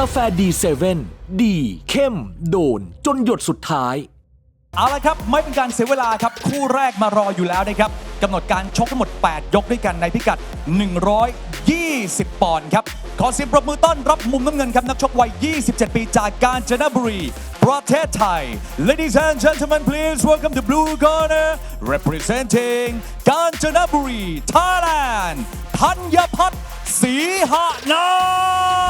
กาแฟดีเซเว่นดีเข้ม โดน จนหยดสุดท้าย เอาละครับ ไม่เป็นการเสียเวลาครับ คู่แรกมารออยู่แล้วนะครับกำหนดการชกทั้งหมด 8 ยกด้วยกันในพิกัด 120 ปอนด์ครับ ขอเสียงปรบมือต้อนรับมุมน้ำเงินครับ นักชกวัย 27 ปีจากกาญจนบุรี ประเทศไทย Ladies and gentlemen please welcome the blue corner representing กาญจนบุรี Thailand ธัญพัฒน์ศรีหนัน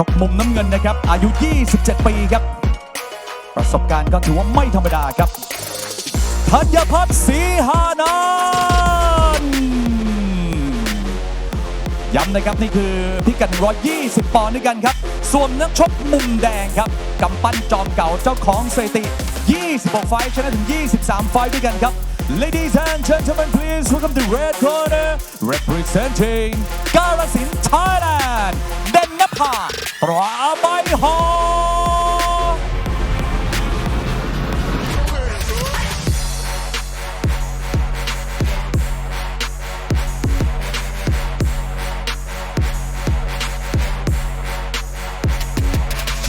กชกมุมน้ำเงินนะครับ อายุ 27 ปีครับ ประสบการณ์ก็ถือว่าไม่ธรรมดาครับธัญพัฒน์ศรีหานันย้ำนะครับ นี่คือพิกัด120 ปอนด์ด้วยกันครับ ส่วนนักชกมุมแดงครับกำปั้นจอมเก่าเจ้าของสถิติ 26 ไฟท์ชนะถึง 23 ไฟท์ด้วยกันครับ Ladies and gentlemen please welcome to red corner representing กาลสินธุ์ Thailand เดน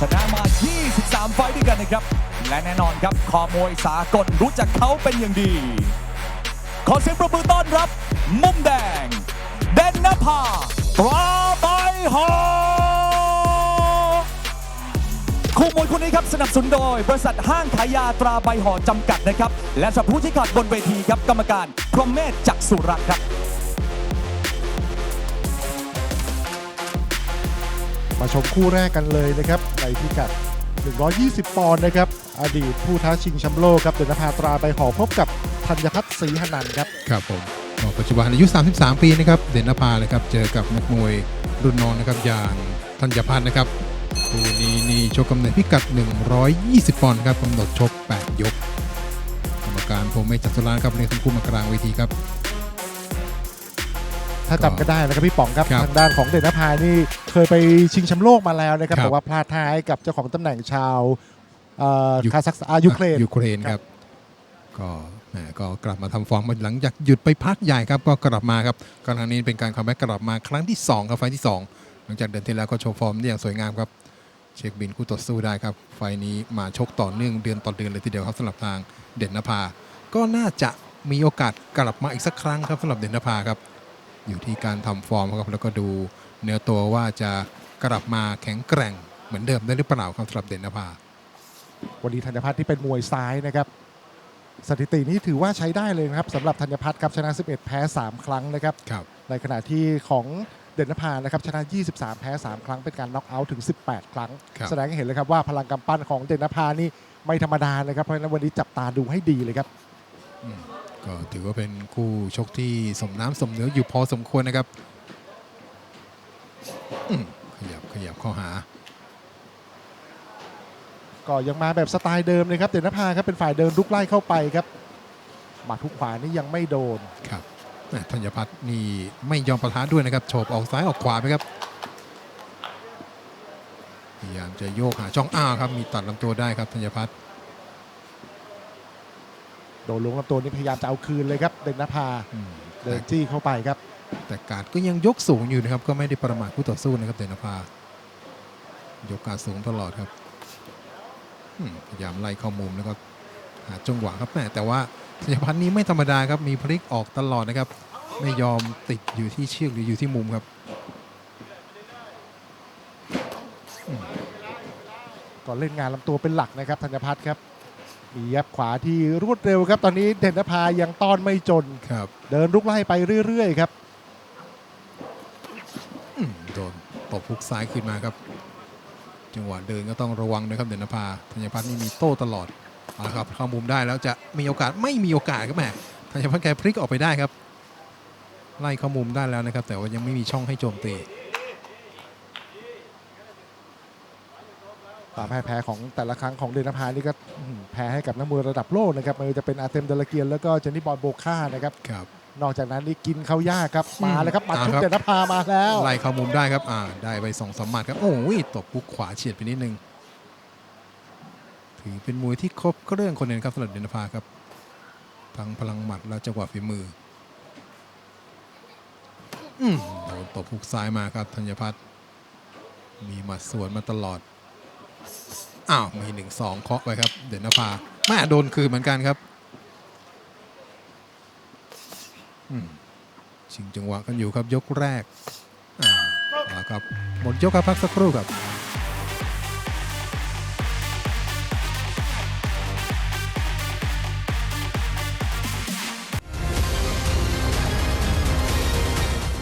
ชนะมา 23 ไฟต์ด้วยกันนะครับ และแน่นอนครับคอมวยสากลรู้จักเขาเป็นอย่างดี ขอเสียงประมือต้อนรับ มุมแดง เดนนภาปราใบหอคู่มวยคู่นี้ครับสนับสนุนโดย บริษัทห้างขายยาตราใบห่อจำกัดนะครับ และสำหรับผู้ที่ขาดบนเวทีครับกรรมการพรหมเมธจักษุรักษ์ครับ มาชมคู่แรกกันเลยนะครับในพิกัด 120 ปอนด์นะครับ อดีตผู้ท้าชิงแชมป์โลกครับเดนภาตราใบหอพบกับธัญพัฒน์ศรีหนันครับ ครับผมปัจจุบันอายุ 33 ปีนะครับ เด่นนภาเลยครับ เจอกับนักมวยรุ่นน้องนะครับ อย่างธัญพัฒน์นะครับคู่นี้นี่ชกกำเนิดพิกัด 120 ปอนด์ครับกำหนดชก 8 ยก กรรมการผมไม่จัดสุรานครับเรียกทั้งคู่มากลางเวทีครับ ถ้าจำกันได้นะครับพี่ป๋องครับครับทางด้านของเดนภานี่เคยไปชิงแชมป์โลกมาแล้วนะครับครับ แต่ว่าพลาดท้ายกับเจ้าของตำแหน่งชาวเอ่อยูคาซัคสถานอ่ายูเครน ยูเครนครับ ก็แหมก็กลับมาทำฟอร์มหลังจากหยุดไปพักใหญ่ครับ ก็กลับมาครับครั้งนี้เป็นการคัมแบ็กกลับมาครั้งที่ 2 ครับไฟล์ที่ 2 หลังจากเดือนที่แล้วก็โชว์ฟอร์มได้อย่างสวยงามครับ เช็คบินคู่ต่อสู้ได้ครับ ไฟล์นี้มาชกต่อเนื่องเดือนต่อเดือนเลยทีเดียวครับสำหรับทางเด่นนภา ก็น่าจะมีโอกาสกลับมาอีกสักครั้งครับสำหรับเด่นนภาครับ อยู่ที่การทำฟอร์มครับแล้วก็ดูเนื้อตัวว่าจะกลับมาแข็งแกร่งเหมือนเดิมได้หรือเปล่าครับสำหรับเด่นนภาวันนี้ธัญพัฒน์ที่เป็นมวยซ้ายนะครับ สถิตินี้ถือว่าใช้ได้เลยนะครับสำหรับธัญพัฒน์ครับชนะ 11 แพ้ 3 ครั้งนะครับครับในขณะที่ของเด่นนภานะครับชนะ 23 แพ้ 3 ครั้งเป็นการน็อกเอาท์ถึง 18 ครั้งครับแสดงให้เห็นเลยครับว่าพลังกำปั้นของเด่นนภานี่ไม่ธรรมดานะครับเพราะฉะนั้นวันนี้จับตาดูให้ดีเลยครับ ก็ถือว่าเป็นคู่ชกที่สมน้ำสมเนื้ออยู่พอสมควรนะครับอืมขยับขยับเข้าหา ก็ยังมาแบบสไตล์เดิมเลยครับเด่นนภาครับเป็นฝ่ายเดินลุกไล่เข้าไปครับหมัดทุกขวานี่ยังไม่โดนครับแหม่ธัญพัฒน์นี่ไม่ยอมประทะด้วยนะครับโฉบออกซ้ายออกขวาไปครับพยายามจะโยกหาช่องอ้าวครับมีตัดลำตัวได้ครับธัญพัฒน์โดนลงลำตัวนี่พยายามจะเอาคืนเลยครับ เด่นนภาอืมเดิแต่นจี้เข้าไปครับ แต่การดก็ยังยกสูงอยู่นะครับ ก็ไม่ได้ประมาทคู่ต่อสู้นะครับเดนภายกการดสูงตลอดครับอืมพยายามไล่เข้ามุมแล้วก็หาจังหวะครับแหม่แต่ว่าธัญพัฒน์นี้ไม่ธรรมดาครับมีพลิกออกตลอดนะครับ ไม่ยอมติดอยู่ที่เชือกหรืออยู่ที่มุมครับก่อนเล่นงานลำตัวเป็นหลักนะครับธัญพัฒน์ครับ มียับขวาที่รวดเร็วครับ ตอนนี้เด่นนภายังต้อนไม่จน ครับ เดินลุกไล่ไปเรื่อย ๆ ครับอืมโดนตบพุกซ้ายขึ้นมาครับ จังหวะเดินก็ต้องระวังนะครับเดนภาธัญพัฒน์นี่มีโต้ตลอดเอาละครับเข้ามุมได้แล้วจะมีโอกาสไม่มีโอกาสครับแหมธัญพัฒน์แกพลิกออกไปได้ครับ ไล่เข้ามุมได้แล้วนะครับ แต่ว่ายังไม่มีช่องให้โจมตี ความแพ้แพ้ของแต่ละครั้งของเดนนภานี่ก็อื้อหือแพ้ให้กับนักมวยระดับโลกนะครับไม่ว่าจะเป็นอาร์เทมเดลเกียนแล้วก็เจนนี่บอลโบค่านะครับครับ นอกจากนั้นนี่กินเขายากครับมาแล้วครับหมัดอ่าชุดครับเดนภามาแล้วไล่เข้ามุมได้ครับอ่าได้ไปสองสามหมัดครับโอ้ยตบพุกขวาเฉียดไปนิดนึงถือเป็นมวยที่ครบเครื่องคนหนึงครับสำหรับเดนภาครับทั้งพลังหมัดและจังหวะฝีมืออืมโดนตบพุกซ้ายมาครับธัญพัฒน์มีหมัดสวนมาตลอด อ้าวมีหนึ่งสองเคาะไปครับ เดนภาแม่โดนคืนเหมือนกันครับชิงจังหวะกันอยู่ครับยกแรกอ่าเอาครับหมดยกครับพักสักครู่ครับ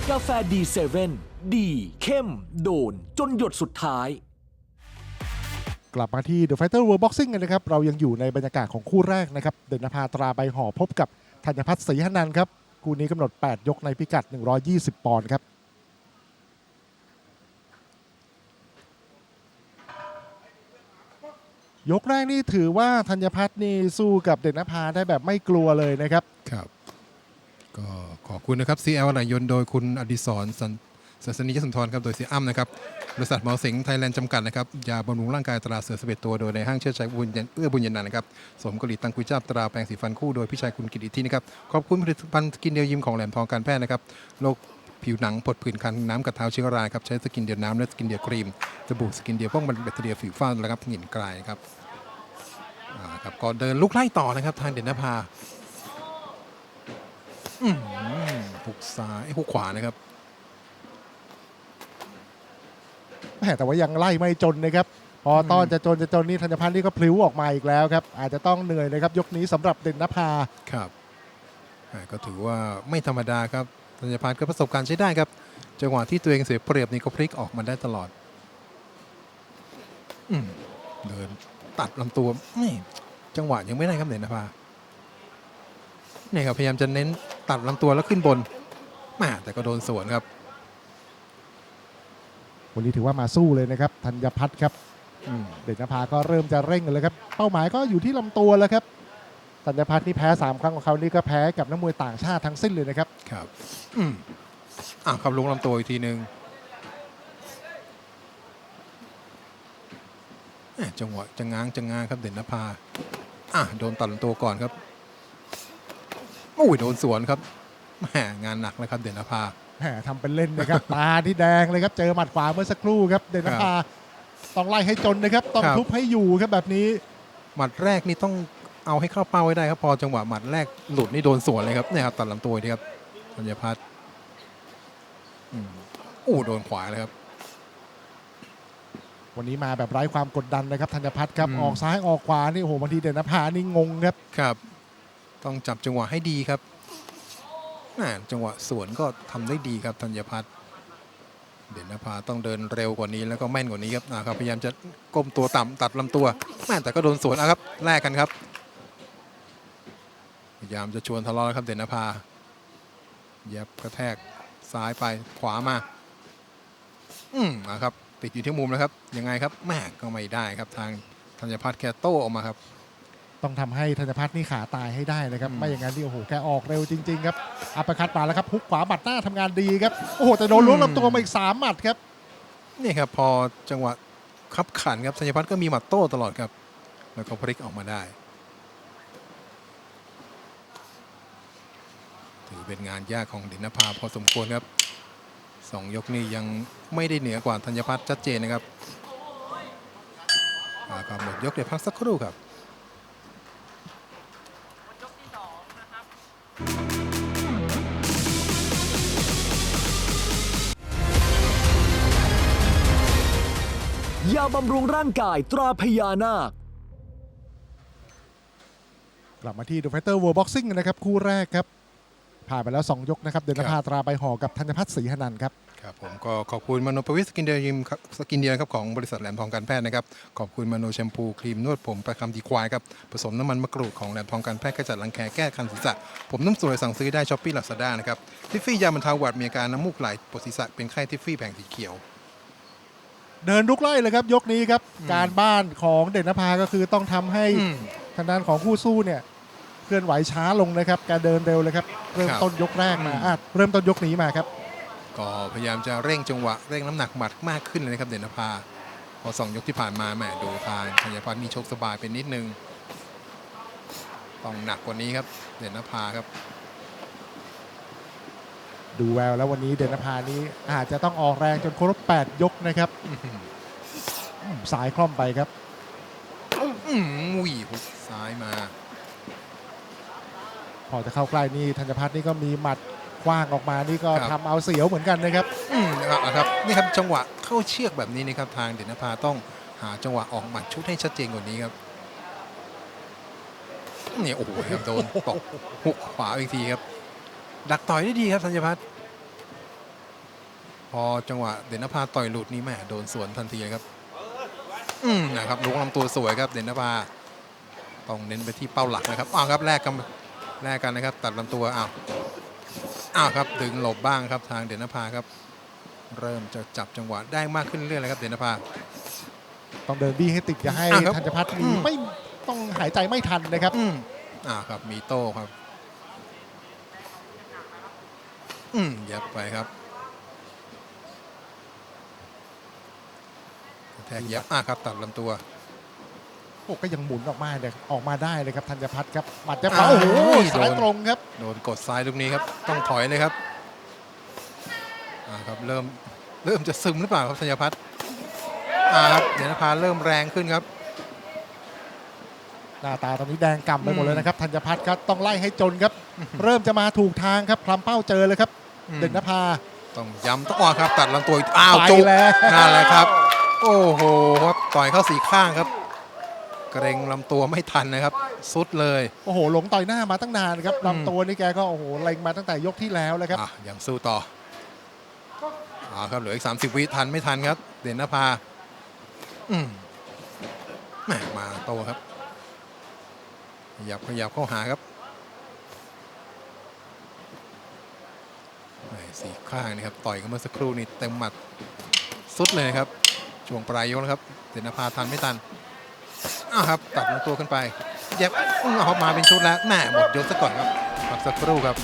กาแฟดีเซเว่นดีเข้ม โดน จนหยดสุดท้าย กลับมาที่ The Fighter World Boxing กันนะครับ เรายังอยู่ในบรรยากาศของคู่แรกนะครับ เดนภาตราใบห่อพบกับธัญพัฒน์ศรีหนันครับ คู่นี้กำหนด 8 ยกในพิกัด 120 ปอนด์ครับ ยกแรกนี่ถือว่าธัญพัฒน์นี่สู้กับเดนภาได้แบบไม่กลัวเลยนะครับ ครับ ก็ขอบคุณนะครับ CL อะไหลยนต์โดยคุณอดิศรสัน สัสนียสุนทรครับโดยเสียอ้ำนะครับบริษัทหมอสิงห์ไทยแลนด์จำกัดนะครับยาบำรุงร่างกายตราเสือสเปดตัวโดยในห้างเชิดชัยบุญยันเอื้อบุญยันนันนะครับสมกลิตังกุยจับตราแปรงสีฟันคู่โดยพี่ชายคุณกิตอิทินะครับขอบคุณผลิตภัณฑ์สกินเดียวยิมของแหลมทองการแพทย์นะครับโรคผิวหนังผดผื่นคันน้ำกัดเท้าเชื้อราครับใช้สกินเดียวน้ำและสกินเดียวครีมสบู่สกินเดียวป้องกันแบคทีเรียผิวฝ้าและครับหินกลายครับอ่าครับก็เดินลุกไล่ต่อนะครับ ทางเด่นนภาอืมหุกซ้ายหุกขวานะครับ แหม่แต่ว่ายังไล่ไม่จนนะครับ พอต้อนจะจนจะจนนี่ธัญพัฒน์นี่ก็พลิ้วออกมาอีกแล้วครับ อาจจะต้องเหนื่อยนะครับ ยกนี้สำหรับเด่นนภาครับอ่าก็ถือว่าไม่ธรรมดาครับธัญพัฒน์ก็ประสบการณ์ใช้ได้ครับจังหวะที่ตัวเองเสียเปรียบนี่ก็พลิกออกมาได้ตลอดอืมเดินตัดลำตัวนี่จังหวะยังไม่ได้ครับเด่นนภาเนี่ยครับพยายามจะเน้นตัดลำตัวแล้วขึ้นบนแหมาแต่ก็โดนสวนครับ วันนี้ถือว่ามาสู้เลยนะครับธัญพัฒน์ครับเด่นนภาก็เริ่มจะเร่งเลยครับ เป้าหมายก็อยู่ที่ลำตัวแล้วครับธัญพัฒน์นี่แพ้ 3 ครั้งของเขานี่ก็แพ้กับนักมวยต่างชาติทั้งสิ้นเลยนะครับครับอืมอะครับลงลำตัวอีกทีหนึ่งจังหวะจะง้างจะง้างครับเด่นนภาอะโดนตัดลำตัวก่อนครับโอ้ยโดนสวนครับแหมงานหนักแล้วครับเด่นนภา แหมทำเป็นเล่นนะครับ ตาที่แดงเลยครับ เจอหมัดขวาเมื่อสักครู่ครับ เด่นนภาต้องไล่ให้จนนะครับ ต้องครับทุบให้อยู่ครับแบบนี้ หมัดแรกนี่ต้องเอาให้เข้าเป้าไว้ได้ครับพอจังหวะหมัดแรกหลุดนี่โดนสวนเลยครับเนี่ยครับตัดลำตัวนี่ครับธัญพัฒน์อืมโอ้โดนขวาเลยครับ วันนี้มาแบบไร้ความกดดันนะครับธัญพัฒน์ครับอืมออกซ้ายออกขวานี่โอ้โหบางทีเด่นนภานี่งงครับครับ ต้องจับจังหวะให้ดีครับน่า จังหวะสวนก็ทำได้ดีครับธัญพัฒน์เด่นนภาต้องเดินเร็วกว่านี้แล้วก็แม่นกว่านี้ครับนะครับพยายามจะก้มตัวต่ำตัดลำตัวแม่แต่ก็โดนสวนอะครับแลกกันครับ พยายามจะชวนทะเลาะแล้วครับเด่นนภาเย็บกระแทกซ้ายไปขวามา อืมอะครับติดอยู่ที่มุมแล้วครับยังไงครับแม่ก็ไม่ได้ครับทางธัญพัฒน์แคโต้ออกมาครับ ต้องทำให้ธัญพัฒน์นี่ขาตายให้ได้นะครับอืมไม่อย่างนั้นนี่โอ้โหแกออกเร็วจริง ๆ ครับอัปเปอร์คัตมาแล้วครับฮุกขวาหมัดหน้าทำงานดีครับโอ้โหแต่โดนล้วงลำตัวมาอีกสามหมัดครับนี่ครับพอจังหวะขับขันครับธัญพัฒน์ก็มีหมัดโต้ตลอดครับ แล้วก็พลิกออกมาได้ ถือเป็นงานยากของเดินนภาพอสมควรครับสองยกนี้ยังไม่ได้เหนือกว่าธัญพัฒน์ชัดเจนนะครับอ่าครับหมดยกเดี๋ยวพักสักครู่ครับ ยาบำรุงร่างกายตราพญานาค กลับมาที่ The Fighter World Boxing นะครับ คู่แรกครับ ผ่านไปแล้ว 2 ยกนะครับ เดนนภาตราใบห่อกับธัญพัฒน์ศรีหนันท์ครับ ครับผมก็ขอบคุณมโนประวิสสกินเดียยิมครับสกินเดียครับของบริษัทแหลมทองการแพทย์นะครับขอบคุณมโนแชมพูครีมนวดผมประคำดีควายครับผสมน้ำมันมะกรูดของแหลมทองการแพทย์ขจัดรังแคแก้คันศีรษะ ผมน้ำสวยสั่งซื้อได้ช้อปปี้ลาซาด้านะครับทิฟฟี่ยาบรรเทาหวัดมีอาการน้ำมูกไหลปวดศีรษะเป็นไข้ทิฟฟี่แผงสีเขียว เดินลุกไล่เลยครับยกนี้ครับการบ้านของเด่นนภาก็คือต้องทำให้อืม ทางด้านของคู่สู้เนี่ยเคลื่อนไหวช้าลงนะครับแกเดินเร็วเลยครับเริ่มครับต้นยกแรกมาอืม อะเริ่มต้นยกนี้มาครับ ก็พยายามจะเร่งจังหวะเร่งน้ำหนักหมัดมากขึ้นเลยนะครับเด่นนภาพอสองยกที่ผ่านมาแหมดูทางธัญพัฒน์นี่ชกสบายเป็นนิดนึงต้องหนักกว่านี้ครับ เด่นนภาครับ ดูแววแล้ววันนี้เดนนภานี้อาจจะต้องออกแรงจนครบ8ยกนะครับอื้อหืออืมสายคล่อมไปครับอื้อหืออุ้ยหุกซ้ายมา พอจะเข้าใกล้นี่ธัญพัฒน์นี่ก็มีหมัด คว้างออกมานี่ก็ครับ ทำเอาเสียวเหมือนกันนะครับ อืมอะครับนี่ครับจังหวะเข้าเชือกแบบนี้นะครับทางเด่นนภาต้องหาจังหวะออกหมัดชุดให้ชัดเจนกว่านี้ครับนี่โอ้โหครับโดนตกหุกขวาอีกทีครับ ดักต่อยได้ดีครับธัญพัฒน์พอจังหวะเด่นนภาต่อยหลุดนี่แม่โดนสวนทันทีเลยครับ อืมนะครับลุกลำตัวสวยครับ เด่นนภาต้องเน้นไปที่เป้าหลักนะครับอ้าวครับแลกกันแลกกันนะครับ ตัดลำตัวอ้าว อ้าวครับดึงหลบบ้างครับทางเด่นนภาครับ เริ่มจะจับจังหวะได้มากขึ้นเรื่อยๆเลยครับเด่นนภา ต้องเดินบี้ให้ติดอย่าให้อะครับธัญพัฒน์อืมีม ไม่ต้องหายใจไม่ทันนะครับ อืมอ่าครับมีโต้ครับ อืมเย็บไปครับแทกเย็บอะครับตัดลำตัว โอ้ก็ยังหมุนออกมาเนี่ยออกมาได้เลยครับธัญพัฒน์ครับหมัดจะเปาอ้าวโอ้โหโดนสายตรงครับ โดนกดซ้ายลูกนี้ครับ ต้องถอยเลยครับอ่าครับเริ่มเริ่มจะซึมหรือเปล่าครับธัญพัฒน์อ่าครับเดนภาเริ่มแรงขึ้นครับหน้าตาตอนนี้แดงกำไปหมดอืมเลยนะครับธัญพัฒน์ครับต้องไล่ให้จนครับ เริ่มจะมาถูกทางครับพลัมเป้าเจอเลยครับอืมเด่นนภาต้องย้ำต้องออกครับ ตัดลำตัวอีกอ้าวไปจุกแล้วนั่นแหละครับ โอ้โหครับต่อยเข้าสีข้างครับ เกรงลำตัวไม่ทันนะครับสุดเลยโอ้โหหลงต่อยหน้ามาตั้งนานครับอืมลำตัวนี่แกก็โอ้โหเล็งมาตั้งแต่ยกที่แล้วแล้วครับอะยังสู้ต่ออ่าครับเหลืออีก 30 วิทันไม่ทันครับ เด่นนภาอืมแหมมาโตครับขยับขยับเข้าหาครับแหม่สีข้างนี่ครับต่อยกันเมื่อสักครู่นี่เต็มหมัดสุดเลยครับช่วงปลายยกนะครับเด่นนภาทันไม่ทัน อ้าวครับตัดลำตัวขึ้นไปเย็บอื้อเอามาเป็นชุดแล้วแหม่หมดยกซะก่อนครับพักสักครู่ครับ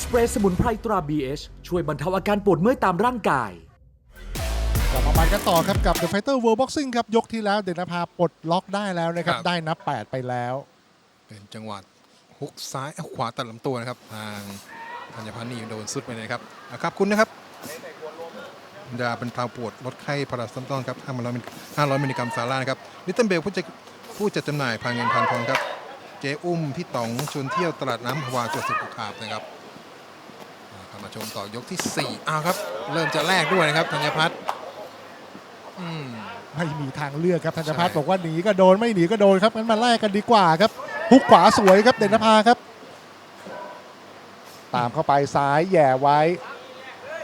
สเปรย์สมุนไพรตรา BH ช่วยบรรเทาอาการปวดเมื่อยตามร่างกาย กลับมามันกันต่อครับกับ The Fighter World Boxing ครับ ยกที่แล้วเด่นนภาปลดล็อกได้แล้วนะครับครับ ได้นับ 8 ไปแล้ว เป็นจังหวะ ฮุกซ้ายขวาตัดลำตัวนะครับทางธัญพันธ์นี่โดนสุดไปเลยครับอะครับคุณนะครับยาบรรเทาปวดลดไข้พาราสตัมครับ500มิล500มิลลิกรัมสารานะครับลิตเติ้ลเบลผู้จัดผู้จัดจำหน่ายพาเงินพันทองครับเจ๊อุ้มพี่ต๋องชวนเที่ยวตลาดน้ำพวาจังหวัดสุโขทัยนะครับมาชมต่อยกที่4อ้าวครับ เริ่มจะแลกด้วยนะครับธัญพัฒน์อืมไม่มีทางเลือกครับธัญพัฒน์บอกว่าหนีก็โดนไม่หนีก็โดนครับงั้นมาแลกกันดีกว่าครับ ฮุกขวาสวยครับเด่นนภาครับ ตามเข้าไปซ้ายแหย่ไว้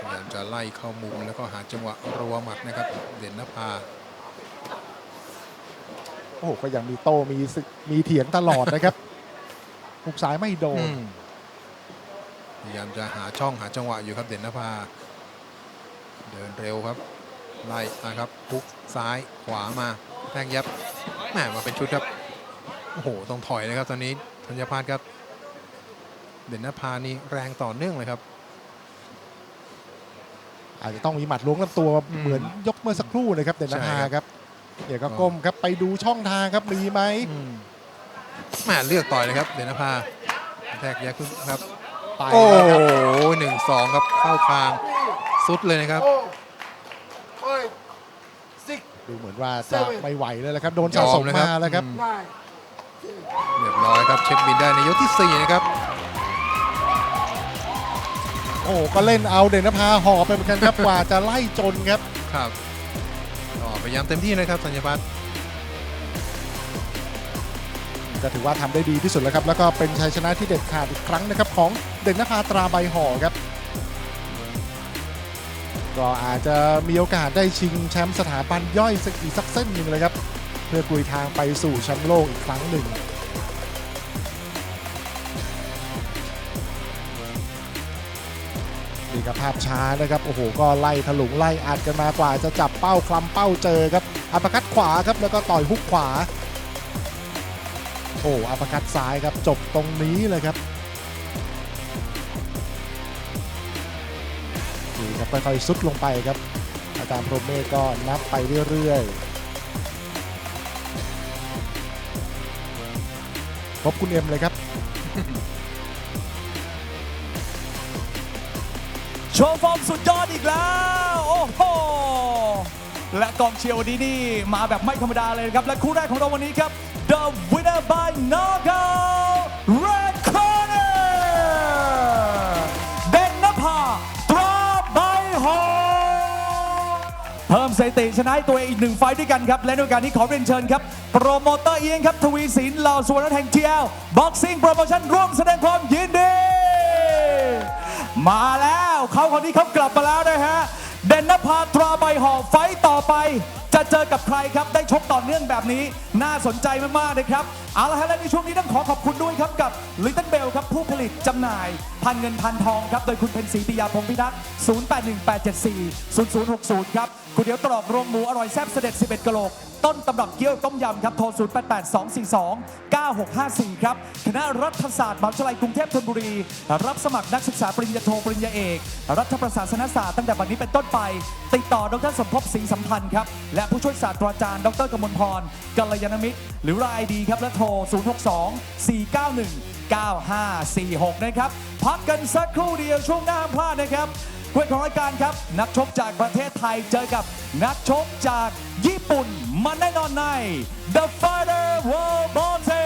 พยายามจะไล่เข้ามุมแล้วก็หาจังหวะรัวหมัดนะครับ เด่นนภาโอ้โหก็ยังมีโต้มีศึกมีเถียงตลอดนะครับฮุกซ้ายไม่โดนอืมพยายามจะหาช่องหาจังหวะอยู่ครับเด่นนภาเดินเร็วครับไล่นะครับพุกซ้ายขวามาแทงยับแหมมาเป็นชุดครับ โอ้โหต้องถอยเลยครับตอนนี้ธัญพาสครับ เด่นนภานี่แรงต่อเนื่องเลยครับ อาจจะต้องมีหมัดล้วงลำตัวอืมเหมือนยกเมื่อสักครู่นะครับเด่นนภาใช่ครับ ครับเดี๋ยวก็ก้มครับไปดูช่องทางครับมีไหมอืมแหมเลือกต่อยเลยครับ เด่นนภาแทกยับขึ้นครับ ไปโอ้แล้วโหครับหนึ่งสองครับเข้าคางสุดเลยนะครับดูเหมือนว่าจะไม่ไหวเลยแล้วครับ โดนสะสมยอมเลยครับมาแล้วครับ อืม เรียบร้อยครับเช็คบินได้ในยกที่ 4 นะครับ โอ้ก็เล่นเอาเด่นนภาห่อไปเหมือนกันครับ กว่าจะไล่จนครับ ครับก็พยายามเต็มที่นะครับสัญญพัฒน์ก็ถือว่าทำได้ดีที่สุดแล้วครับ แล้วก็เป็นชัยชนะที่เด็ดขาดอีกครั้งนะครับ ของเด่นนภาตราใบห่อครับ ก็อาจจะมีโอกาสได้ชิงแชมป์สถาบันย่อยสักอีกสักเส้นหนึ่งเลยครับเพื่อกลุยทางไปสู่แชมป์โลกอีกครั้งหนึ่งนี่ครับภาพช้านะครับโอ้โหก็ไล่ถลุงไล่อัดกันมากว่าจะจับเป้าคลำเป้าเจอครับอัปคัดขวาครับแล้วก็ต่อยฮุกขวา โอ้อัปคัดซ้ายครับจบตรงนี้เลยครับนี่ครับค่อยๆซุดลงไปครับอาจารย์โปรเมศก็นับไปเรื่อยๆ พบคุณเอ็มเลยครับโชว์ฟอร์มสุดยอดอีกแล้ว โอ้โห และกองเชียร์วันนี้นี่มาแบบไม่ธรรมดาเลยครับ และคู่แรกของเราวันนี้ครับ The winner by knockout red สถิติชนะตัวเองอีกหนึ่งไฟต์ด้วยกันครับ และในกาสนี้ขอเรียนเชิญครับ โปรโมเตอร์เอียงครับ ทวีศิลป์เหล่าสุวรรณแห่งเทียวบ็อกซิ่งโปรโมชั่นร่วมแสดงความยินดี มาแล้วเขาคนนี้เขากลับมาแล้วนะฮะเดนนภาตราใบหอไฟต่อไป จะเจอกับใครครับ ได้ชกต่อเนื่องแบบนี้ น่าสนใจมากๆนะครับ เอาละฮะและในช่วงนี้ต้องขอขอบคุณด้วยครับกับลิตเติ้ลเบลครับ ผู้ผลิตจำหน่าย พันเงินพันทองครับ โดยคุณเพนศรีปิยาพงพิทักษ์ 0818740060 ครับ คุณเดี๋ยวตรอกโรงหมูอร่อยแซ่บเสด็จ 11กะโหลก ต้นตำรับเกี๊ยวต้มยำครับ โทร 0882429654 ครับ คณะรัฐศาสตร์มหาวิทยาลัยกรุงเทพธนบุรี รับสมัครนักศึกษาปริญญาโทปริญญาเอก รัฐประศาสนศาสตร์ตั้งแต่บัดนี้เป็นต้นไป ติดต่อดรสมภพศรีสัมพันธ์ครับ และผู้ช่วยศาสตราจารย์ ดรกมลพรกัลยาณมิตร หรือรายดีครับ และโทร 062 491 9546 นะครับ พักกันสักครู่เดียวช่วงหน้าห้ามพลาดนะครับ เพื่อของรายการครับ นักชกจากประเทศไทยเจอกับนักชกจากญี่ปุ่น มันแน่นอนใน The Fighter World Boxing